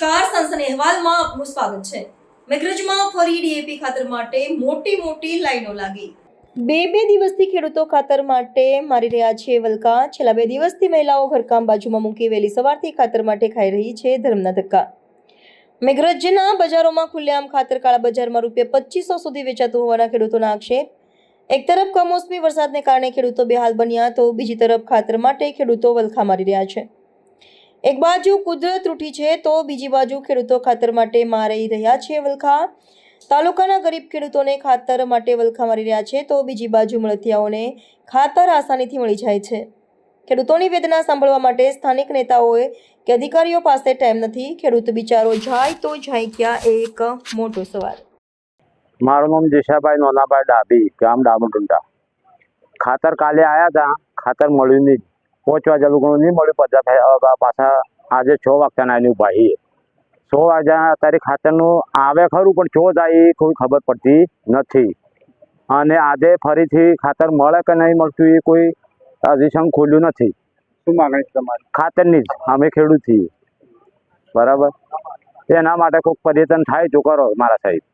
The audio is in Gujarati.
સનસની અહેવાલમાં આપનું સ્વાગત છે. મેઘરજમાં ફરી ડીએપી ખાતર માટે મોટી મોટી લાઈનો લાગી. બે બે દિવસથી ખેડૂતો ખાતર માટે મારી રહ્યા છે વલકા. છેલ્લા બે દિવસથી મહિલાઓ ઘરકામ બાજુમાં મૂકી વહેલી સવારથી ખાતર માટે ખાઈ રહી છે ધર્મના ધક્કા. મેઘરજના બજારોમાં ખુલ્લેઆમ ખાતર કાળા બજારમાં રૂપિયા પચીસો સુધી વેચાતું હોવાના ખેડૂતોના આક્ષેપ. એક તરફ કમોસમી વરસાદને કારણે ખેડૂતો બેહાલ બન્યા તો બીજી તરફ ખાતર માટે ખેડૂતો વલખા મારી રહ્યા છે. એક બાજુ કુદરત તૂટી છે તો બીજી બાજુ ખેડૂતો ખાતર માટે મારી રહ્યા છે વલખા. તાલુકાના ગરીબ ખેડૂતોને ખાતર માટે વલખા મારી રહ્યા છે તો બીજી બાજુ મળતિયાઓને ખાતર આસાનીથી મળી જાય છે. ખેડૂતોની વેદના સાંભળવા માટે સ્થાનિક નેતાઓએ કે અધિકારીઓ પાસે ટાઈમ નથી, ખેડૂત બિચારો જાય તો જાય ક્યાં? એક મોટો સવાલ. મારું નામ જેશાભાઈ નોનાભાઈ ડાભી, ગામ ડામટુંડા ખાતર કાલે આવ્યા હતા ખાતર મળ્યું નહીં. પાંચ વાગ્યા લોકો નહીં મળ્યું બધા પાછા આજે છ વાગ્યાના આવીને ઊભા છીએ. છ વાગ્યા અત્યારે ખાતરનું આવે ખરું પણ છો જાય એ કોઈ ખબર પડતી નથી. અને આજે ફરીથી ખાતર મળે કે નહીં મળતું એ કોઈ હજી સંગ ખોલ્યું નથી. શું માગણી છે તમારી? ખાતરની જ. અમે ખેડૂત છીએ. બરાબર? એના માટે કોઈક પર્યટન થાય તો કરો મારા સાહેબ.